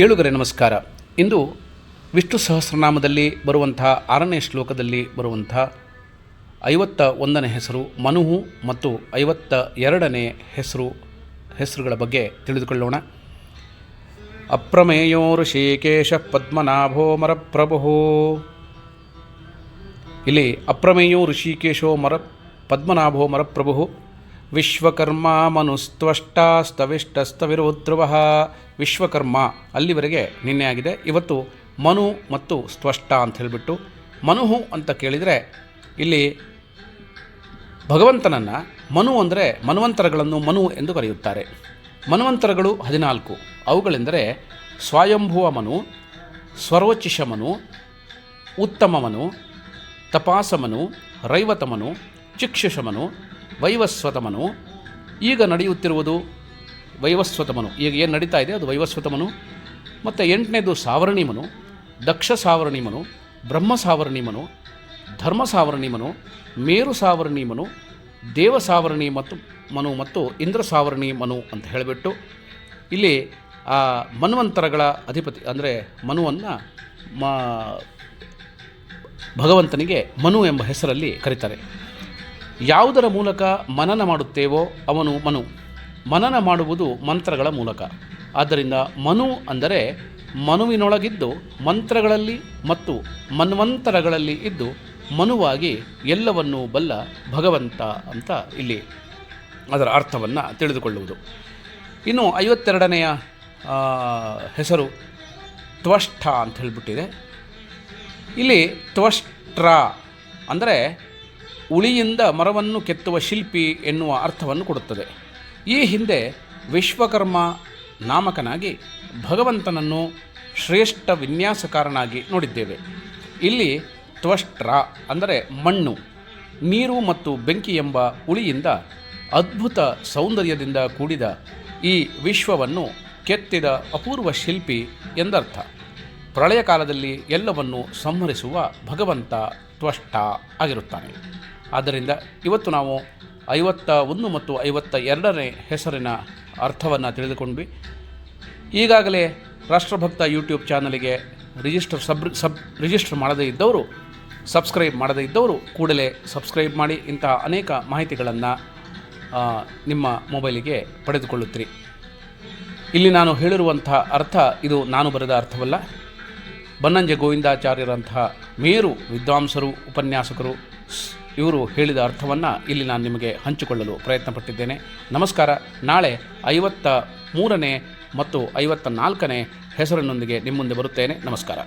ಕೇಳುಗರೆ, ನಮಸ್ಕಾರ. ಇಂದು ವಿಷ್ಣು ಸಹಸ್ರನಾಮದಲ್ಲಿ ಬರುವಂಥ ಆರನೇ ಶ್ಲೋಕದಲ್ಲಿ ಬರುವಂಥ ಐವತ್ತ ಒಂದನೇ ಹೆಸರು ಮನುಹು ಮತ್ತು ಐವತ್ತ ಎರಡನೇ ಹೆಸರು ಹೆಸರುಗಳ ಬಗ್ಗೆ ತಿಳಿದುಕೊಳ್ಳೋಣ. ಅಪ್ರಮೇಯೋ ಋಷಿಕೇಶ ಪದ್ಮನಾಭೋ ಮರಪ್ರಭು ಇಲ್ಲಿ ಅಪ್ರಮೇಯೋ ಋಷಿಕೇಶೋ ಮರ ಪದ್ಮನಾಭೋ ಮರಪ್ರಭು ವಿಶ್ವಕರ್ಮ ಮನುಸ್ತ್ವಷ್ಟಾಸ್ತವಿಷ್ಟಸ್ತವಿರೋಧ್ರುವ ವಿಶ್ವಕರ್ಮ ಅಲ್ಲಿವರೆಗೆ ನಿನ್ನೆ ಆಗಿದೆ ಇವತ್ತು ಮನು ಮತ್ತು ಸ್ತ್ವಷ್ಟ ಅಂತ ಹೇಳಿಬಿಟ್ಟು ಮನುಹು ಅಂತ ಕೇಳಿದರೆ ಇಲ್ಲಿ ಭಗವಂತನನ್ನು ಮನು ಅಂದರೆ ಮನ್ವಂತರಗಳನ್ನು ಮನು ಎಂದು ಕರೆಯುತ್ತಾರೆ. ಮನ್ವಂತರಗಳು ಹದಿನಾಲ್ಕು. ಅವುಗಳೆಂದರೆ ಸ್ವಯಂಭುವ ಮನು, ಸ್ವರೋಚಿಷ ಮನು ತಪಾಸಮನು ರೈವತಮನು ಚಿಕ್ಷುಷಮನು ವೈವಸ್ವತಮನು. ಈಗ ನಡೆಯುತ್ತಿರುವುದು ವೈವಸ್ವತಮನು. ಈಗ ಏನು ನಡೀತಾ ಇದೆ? ಅದು ವೈವಸ್ವತಮನು. ಮತ್ತು ಎಂಟನೇದು ಸಾವರ್ಣಿಮನು. ದಕ್ಷ ಸಾವರ್ಣಿಮನು. ಬ್ರಹ್ಮ ಸಾವರ್ಣಿಮನು. ಧರ್ಮ ಸಾವರ್ಣಿಮನು. ಮೇರು ಸಾವರ್ಣಿಮನು. ದೇವ ಸಾವರ್ಣಿ ಮತ್ತು ಮನು ಮತ್ತು ಇಂದ್ರ ಸಾವರ್ಣಿ ಮನು ಅಂತ ಹೇಳಿಬಿಟ್ಟು ಇಲ್ಲಿ ಆ ಮನ್ವಂತರಗಳ ಅಧಿಪತಿ ಅಂದರೆ ಮನುವನ್ನು ಮ ಭಗವಂತನಿಗೆ ಮನು ಎಂಬ ಹೆಸರಲ್ಲಿ ಕರೀತಾರೆ. ಯಾವುದರ ಮೂಲಕ ಮನನ ಮಾಡುತ್ತೇವೋ ಅವನು ಮನು. ಮನನ ಮಾಡುವುದು ಮಂತ್ರಗಳ ಮೂಲಕ. ಆದ್ದರಿಂದ ಮನು ಅಂದರೆ ಮನುವಿನೊಳಗಿದ್ದು ಮಂತ್ರಗಳಲ್ಲಿ ಮತ್ತು ಮನ್ವಂತರಗಳಲ್ಲಿ ಇದ್ದು ಮನುವಾಗಿ ಎಲ್ಲವನ್ನೂ ಬಲ್ಲ ಭಗವಂತ ಅಂತ ಇಲ್ಲಿ ಅದರ ಅರ್ಥವನ್ನು ತಿಳಿದುಕೊಳ್ಳುವುದು. ಇನ್ನು ಐವತ್ತೆರಡನೆಯ ಹೆಸರು ತ್ವಷ್ಟ ಅಂತ ಹೇಳಿಬಿಟ್ಟಿದೆ. ಇಲ್ಲಿ ತ್ವಷ್ಟ್ರ ಅಂದರೆ ಉಳಿಯಿಂದ ಮರವನ್ನು ಕೆತ್ತುವ ಶಿಲ್ಪಿ ಎನ್ನುವ ಅರ್ಥವನ್ನು ಕೊಡುತ್ತದೆ. ಈ ಹಿಂದೆ ವಿಶ್ವಕರ್ಮ ನಾಮಕನಾಗಿ ಭಗವಂತನನ್ನು ಶ್ರೇಷ್ಠ ವಿನ್ಯಾಸಕಾರನಾಗಿ ನೋಡಿದ್ದೇವೆ. ಇಲ್ಲಿ ತ್ವಷ್ಟ್ರ ಅಂದರೆ ಮಣ್ಣು, ನೀರು ಮತ್ತು ಬೆಂಕಿ ಎಂಬ ಉಳಿಯಿಂದ ಅದ್ಭುತ ಸೌಂದರ್ಯದಿಂದ ಕೂಡಿದ ಈ ವಿಶ್ವವನ್ನು ಕೆತ್ತಿದ ಅಪೂರ್ವ ಶಿಲ್ಪಿ ಎಂದರ್ಥ. ಪ್ರಳಯ ಕಾಲದಲ್ಲಿ ಎಲ್ಲವನ್ನು ಸಂಹರಿಸುವ ಭಗವಂತ ತ್ವಷ್ಟ ಆಗಿರುತ್ತಾನೆ. ಆದ್ದರಿಂದ ಇವತ್ತು ನಾವು ಐವತ್ತ ಒಂದು ಮತ್ತು ಐವತ್ತ ಎರಡನೇ ಹೆಸರಿನ ಅರ್ಥವನ್ನು ತಿಳಿದುಕೊಂಡ್ವಿ. ಈಗಾಗಲೇ ರಾಷ್ಟ್ರಭಕ್ತ ಯೂಟ್ಯೂಬ್ ಚಾನಲಿಗೆ ರಿಜಿಸ್ಟರ್ ಸಬ್ ಸಬ್ ರಿಜಿಸ್ಟರ್ ಮಾಡದೇ ಇದ್ದವರು, ಸಬ್ಸ್ಕ್ರೈಬ್ ಮಾಡದೇ ಇದ್ದವರು ಕೂಡಲೇ ಸಬ್ಸ್ಕ್ರೈಬ್ ಮಾಡಿ ಇಂತಹ ಅನೇಕ ಮಾಹಿತಿಗಳನ್ನು ನಿಮ್ಮ ಮೊಬೈಲಿಗೆ ಪಡೆದುಕೊಳ್ಳುತ್ತೀರಿ. ಇಲ್ಲಿ ನಾನು ಹೇಳಿರುವಂಥ ಅರ್ಥ ಇದು ನಾನು ಬರೆದ ಅರ್ಥವಲ್ಲ. ಬನ್ನಂಜೆ ಗೋವಿಂದಾಚಾರ್ಯರಂತಹ ಮೇರು ವಿದ್ವಾಂಸರು, ಉಪನ್ಯಾಸಕರು ಇವರು ಹೇಳಿದ ಅರ್ಥವನ್ನು ಇಲ್ಲಿ ನಾನು ನಿಮಗೆ ಹಂಚಿಕೊಳ್ಳಲು ಪ್ರಯತ್ನಪಟ್ಟಿದ್ದೇನೆ. ನಮಸ್ಕಾರ. ನಾಳೆ ಐವತ್ತ ಮೂರನೇ ಮತ್ತು ಐವತ್ತ ನಾಲ್ಕನೇ ಹೆಸರಿನೊಂದಿಗೆ ನಿಮ್ಮ ಮುಂದೆ ಬರುತ್ತೇನೆ. ನಮಸ್ಕಾರ.